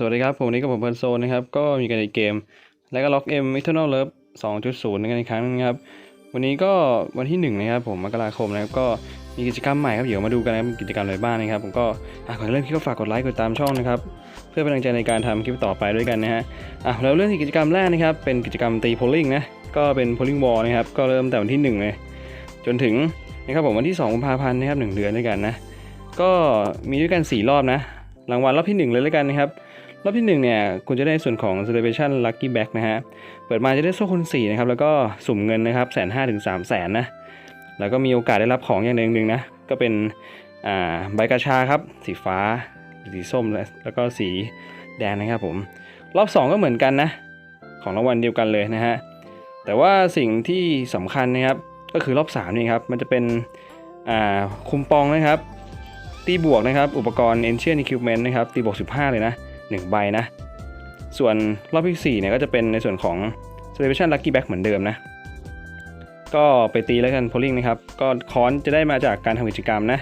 สวัสดีครับ ผมวันนี้กับผมเพิร์นโซนนะครับ ก็มีกันในเกม แล้วก็ล็อกเอ็ม Eternal Love 2.0ในกันอีกครั้งนึงครับ วันนี้ก็วันที่1นะครับผมมกราคมนะครับ ก็มีกิจกรรมใหม่ครับ เดี๋ยวมาดูกันนะครับกิจกรรมอะไรบ้างนะครับ ผมก็อะก่อนเริ่มคลิปก็ฝากกดไลค์ กดตามช่องนะครับ เพื่อเป็นกำลังใจในการทำคลิปต่อไปด้วยกันนะฮะ อะเราเริ่มที่กิจกรรมแรกนะครับ เป็นกิจกรรมตีโพลิงนะ ก็เป็น polling wall นะครับ ก็เริ่มแต่วันที่1เลย จนถึงนะครับผมวันที่2กุมภาพันธ์นะครับหนึ่งเดือนด้วยกันนะ ก็มีด้วยกัน 4 รอบนะ รางวัลรอบที่ 1 เลยแล้วกันนะครับ รอบที่1เนี่ยคุณจะได้ส่วนของ celebration lucky bag นะฮะ เปิดมาจะได้โซ่คน4นะครับ แล้วก็สุ่มเงินนะครับแสนห้าถึงสามแสนนะ แล้วก็มีโอกาสได้รับของอย่างหนึ่งหนึ่งนะ ก็เป็นอ่าใบกระชาครับ สีฟ้า สีส้ม แล้วก็สีแดงนะครับผม รอบ 2 ก็เหมือนกันนะ ของรางวัลเดียวกันเลยนะฮะ แต่ว่าสิ่งที่สำคัญนะครับ ก็คือรอบ3นี่ครับ มันจะเป็นอ่าคุมปองนะครับ ตีบวกนะครับ อุปกรณ์ Ancient Equipment นะครับ ตีบวก 15 เลยนะ 1 ใบนะ ส่วนรอบที่4เนี่ยก็จะเป็นในส่วนของ Celebration Lucky Bag เหมือนเดิมนะ ก็ไปตีแล้วกัน polling นะครับ ก็คอนจะได้มาจากการทำกิจกรรมนะ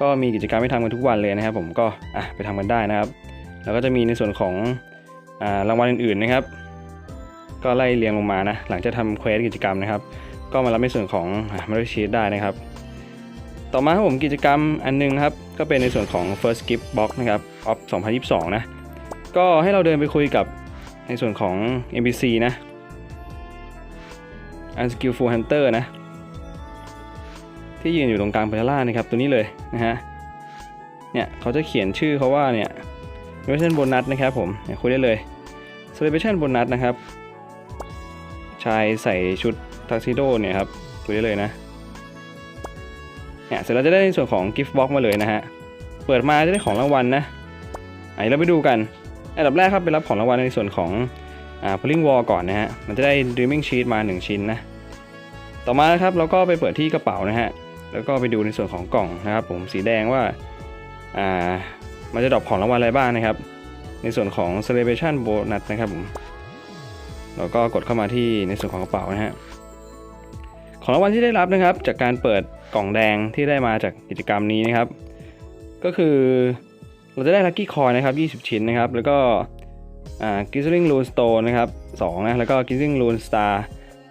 ก็มีกิจกรรมให้ทำกันทุกวันเลยนะครับผมก็อะไปทำกันได้นะครับ แล้วก็จะมีในส่วนของอ่ารางวัลอื่นๆนะครับ ก็ไล่เรียงลงมานะ หลังจากทำเควสกิจกรรมนะครับ ก็มารับในส่วนของมาริชีได้นะครับ ต่อมาครับผมกิจกรรมอันนึงนะครับ ก็เป็นในส่วนของ first gift box นะครับ of 2022 นะ ก็ให้เราเดินไปคุยกับในส่วนของ NPC นะ unskillful hunter นะ ที่ยืนอยู่ตรงกลางเพลล่านะครับ ตัวนี้เลยนะฮะ เนี่ยเขาจะเขียนชื่อเขาว่าเนี่ย celebration bonus นะครับผมเนี่ยคุยได้เลย celebration bonus นะครับ ชายใส่ชุดทักซิโดเนี่ยครับคุยได้เลยนะเนี่ยเสร็จแล้วจะได้ในส่วนของ gift box มาเลยนะฮะ เปิดมาจะได้ของรางวัลนะไอ้เราไปดูกัน อันดับแรกครับไปรับของรางวัลในส่วนของอ่า polling wall ก่อนนะฮะ มันจะได้ dreaming sheet มา 1 ชิ้นนะ ต่อมานะครับเราก็ไปเปิดที่กระเป๋านะฮะ แล้วก็ไปดูในส่วนของกล่องนะครับผมสีแดงว่าอ่ามันจะดรอปของรางวัลอะไรบ้างนะครับ ในส่วนของ celebration bonus นะครับผมเราก็กดเข้ามาที่ในส่วนของกระเป๋านะฮะ ของรางวัลที่ได้รับนะครับ จากการเปิดกล่องแดงที่ได้มาจากกิจกรรมนี้นะครับ ก็คือเราจะได้ลัคกี้คอยนะครับ 20 ชิ้นนะครับ แล้วก็อ่า Gizling Rune Stone นะครับ2นะแล้วก็ Gizling Rune Star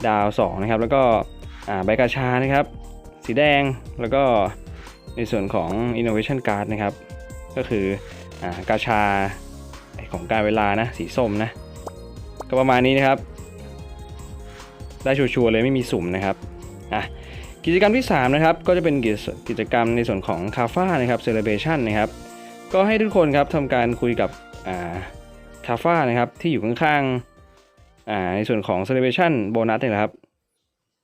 ดาว2นะครับ แล้วก็อ่าใบกาชานะครับ สีแดงแล้วก็ในส่วนของ Innovation Card นะครับ ก็คืออากาชาของการเวลานะ สีส้มนะ ก็ประมาณนี้นะครับ ได้ชัวร์เลยไม่มีสุ่มนะครับอะ กิจกรรมที่3นะครับก็จะเป็นกิจกิจกรรมในส่วนของคาฟ้านะครับ celebration นะครับก็ให้ทุกคนครับทำการคุยกับคาฟ้านะครับที่อยู่ข้างๆในส่วนของ celebration โบนัสเนี่ยแหละครับ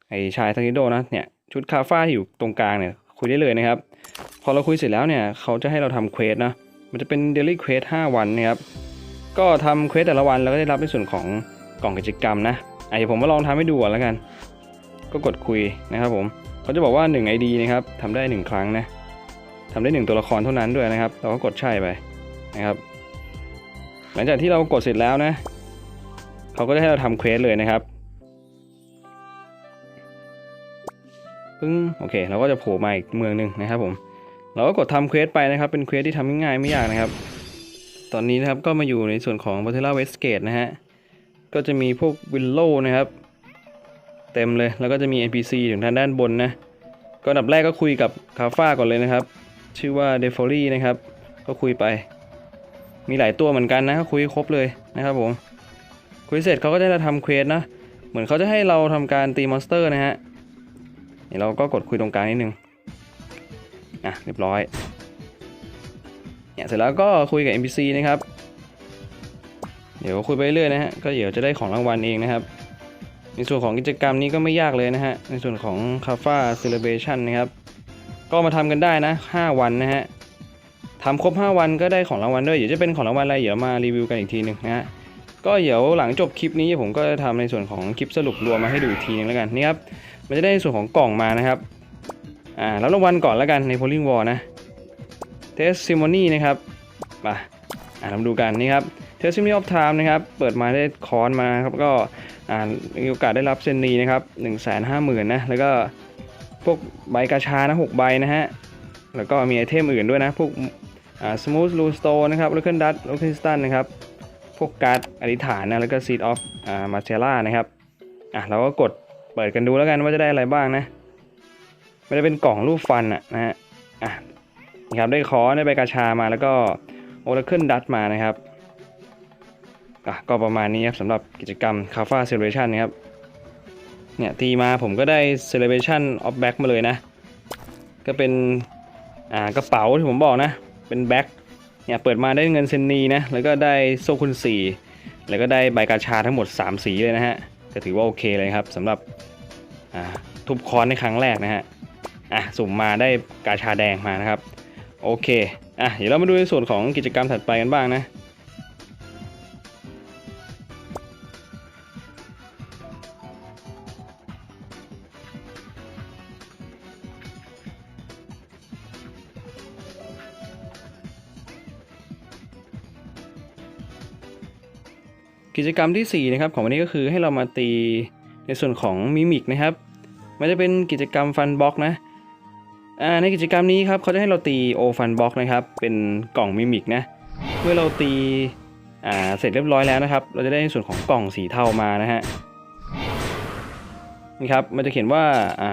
ไอชายทักิโดนะเนี่ยชุดคาฟ้าที่อยู่ตรงกลางเนี่ยคุยได้เลยนะครับ พอเราคุยเสร็จแล้วเนี่ยเขาจะให้เราทำเควสนะมันจะเป็น daily quest 5วันนะครับก็ทำเควสแต่ละวันแล้วก็ได้รับในส่วนของกล่องกิจกรรมนะไอเดี๋ยวผมมาลองทำให้ดูก่อนแล้วกัน ก็กดคุยนะครับผม เขาจะบอกว่า 1 ID นะครับทำได้ 1 ครั้งนะทำได้ 1 ตัวละครเท่านั้นด้วยนะครับ เราก็กดใช่ไปนะครับ หลังจากที่เรากดเสร็จแล้วนะเขาก็จะให้เราทำเควสเลยนะครับปึ้งโอเค เราก็จะโผล่มาอีกเมืองหนึ่งนะครับผมเราก็กดทำเควสไปนะครับเป็นเควสที่ทำง่ายๆไม่ยากนะครับ ตอนนี้นะครับก็มาอยู่ในส่วนของ b a t t l e Westgate นะฮะก็จะมีพวกวิลโลนะครับ เต็มเลย แล้วก็จะมี NPC ถึงทางด้านบนนะ ก็อันดับแรกก็คุยกับคาฟ้าก่อนเลยนะครับ ชื่อว่าเดฟอรี่นะครับ ก็คุยไป มีหลายตัวเหมือนกันนะก็คุยครบเลยนะครับผม คุยเสร็จเขาก็จะทำเควสนะ เหมือนเขาจะให้เราทำการตีมอนสเตอร์นะฮะเดี๋ยวเราก็กดคุยตรงกลางนิดนึง อะเรียบร้อยเนี่ยเสร็จแล้วก็คุยกับ NPC นะครับ เดี๋ยวคุยไปเรื่อยนะฮะ ก็เดี๋ยวจะได้ของรางวัลเองนะครับ ในส่วนของกิจกรรมนี้ก็ไม่ยากเลยนะฮะ ในส่วนของ c a f a Celebration นะครับ ก็มาทำกันได้นะ 5 วันนะฮะทำครบ 5 วันก็ได้ของรางวัลด้วย เดี๋ยวจะเป็นของรางวัลอะไร เดี๋ยวมารีวิวกันอีกทีหนึ่งนะฮะ ก็เดี๋ยวหลังจบคลิปนี้ผมก็จะทำในส่วนของคลิปสรุปรวมมาให้ดูอีกทีนึงแล้วกันนี่ครับ มันจะได้ในส่วนของกล่องมานะครับ อ่า รับรางวัลก่อนแล้วกันใน Polling Wall นะ Testimony นะครับ มาอ่าเรามาดูกันนี่ครับ Testimony of Time นะครับ เปิดมาได้คอนมาครับ ก็ มีโอกาสได้รับเซนนีนะครับ1 5 0 0 0 0นะ แล้วก็พวกใบกาชานะ6ใบนะฮะ แล้วก็มีไอเทมอื่นด้วยนะ พวกอ่า smooth blue stone นะครับ local dust local crystal นะครับ พวกการ์ดอธิษฐานนะ แล้วก็ seed of อ่า m a r c e l l a นะครับ อะเราก็กดเปิดกันดูแล้วกันว่าจะได้อะไรบ้างนะ ไม่ได้เป็นกล่องรูปฟันอะนะฮะ อะนะครับได้คอได้ใบกาชามาแล้วก็ Oracle Dust มานะครับ อะก็ประมาณนี้ครับสำหรับกิจกรรม c a f a Celebration นะครับ เนี่ยตีมาผมก็ได้ Celebration of Back มาเลยนะ ก็เป็นอ่ากระเป๋าที่ผมบอกนะ เป็นแบ็คเนี่ยเปิดมาได้เงินเซนนีนะ แล้วก็ได้โซคุณสีแล้วก็ได้ใบกาชาทั้งหมด 3 สีเลยนะฮะ ก็ถือว่าโอเคเลยครับสำหรับอ่าทุบคอนในครั้งแรกนะฮะ อะสุ่มมาได้กาชาแดงมานะครับ โอเค อะเดี๋ยวเรามาดูในส่วนของกิจกรรมถัดไปกันบ้างนะ กิจกรรมที่ 4 นะครับของวันนี้ก็คือให้เรามาตีในส่วนของมิมิกนะครับ มันจะเป็นกิจกรรมฟันบล็อกนะในกิจกรรมนี้ครับเขาจะให้เราตีโอฟันบล็อกนะครับ เป็นกล่องมิมิกนะเมื่อเราตีาเสร็จเรียบร้อยแล้วนะครับ เราจะได้ในส่วนของกล่องสีเทามานะฮะนี่ครับมันจะเขียนว่า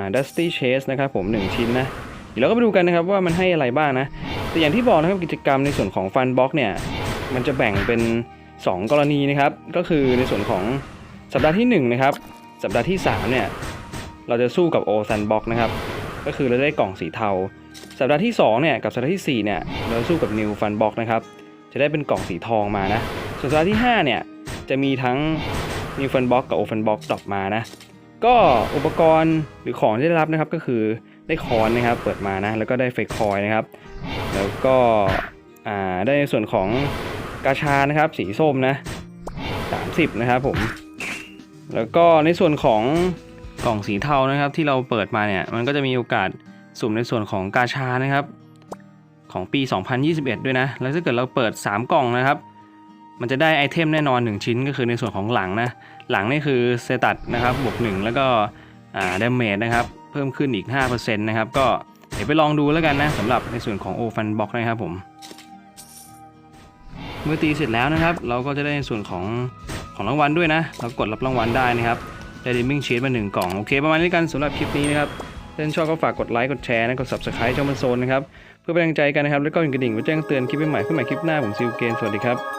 า dusty chase นะครับผม 1 ชิ้นนะเดี๋ยวเราก็ไปดูกันนะครับว่ามันให้อะไรบ้างนะ แต่อย่างที่บอกนะครับกิจกรรมในส่วนของฟันบล็อกเนี่ย มันจะแบ่งเป็น 2 กรณีนะครับ ก็คือในส่วนของสัปดาห์ที่1นะครับสัปดาห์ที่3เนี่ยเราจะสู้กับโอซันบ็อกนะครับก็คือเราได้กล่องสีเทา สัปดาห์ที่2เนี่ยกับสัปดาห์ที่4เนี่ยเราสู้กับนิวฟันบ็อกนะครับจะได้เป็นกล่องสีทองมานะส่วนสัปดาห์ที่5เนี่ยจะมีทั้งนิวฟันบ็อกกับโอฟันบ็อกดรอปมานะก็อุปกรณ์หรือของที่ได้รับนะครับก็คือได้คอนนะครับเปิดมานะแล้วก็ได้เฟกคอยนะครับแล้วก็ได้ในส่วนของ กาชานะครับ สีส้มนะ 30 นะครับผม แล้วก็ในส่วนของกล่องสีเทานะครับ ที่เราเปิดมาเนี่ย มันก็จะมีโอกาสสุ่มในส่วนของกาชานะครับ ของปี 2021 ด้วยนะ แล้วถ้าเกิดเราเปิด 3 กล่องนะครับมันจะได้ไอเทมแน่นอน 1 ชิ้นก็คือในส่วนของหลังนะ หลังนี่คือเซตัดนะครับบวก 1 แล้วก็อ่าดาเมจนะครับ เพิ่มขึ้นอีก 5%นะครับ ก็เดี๋ยวไปลองดูแล้วกันนะสำหรับในส่วนของโอฟันบ็อกนะครับผม เมื่อตีเสร็จแล้วนะครับ เราก็จะได้ในส่วนของของรางวัลด้วยนะ เรากดรับรางวัลได้นะครับได้ดิมมิ่งชีสมาหนึ่งกล่อง โอเค ประมาณนี้กันสำหรับคลิปนี้นะครับถ้าชอบก็ฝากกดไลค์กดแชร์นะกด subscribe ช่องมันโซนนะครับ เพื่อเป็นกำลังใจกันนะครับ แล้วก็กดกระดิ่งไว้แจ้งเตือนคลิปใหม่ๆขึ้นใหม่คลิปหน้าผมซิลเกนสวัสดีครับ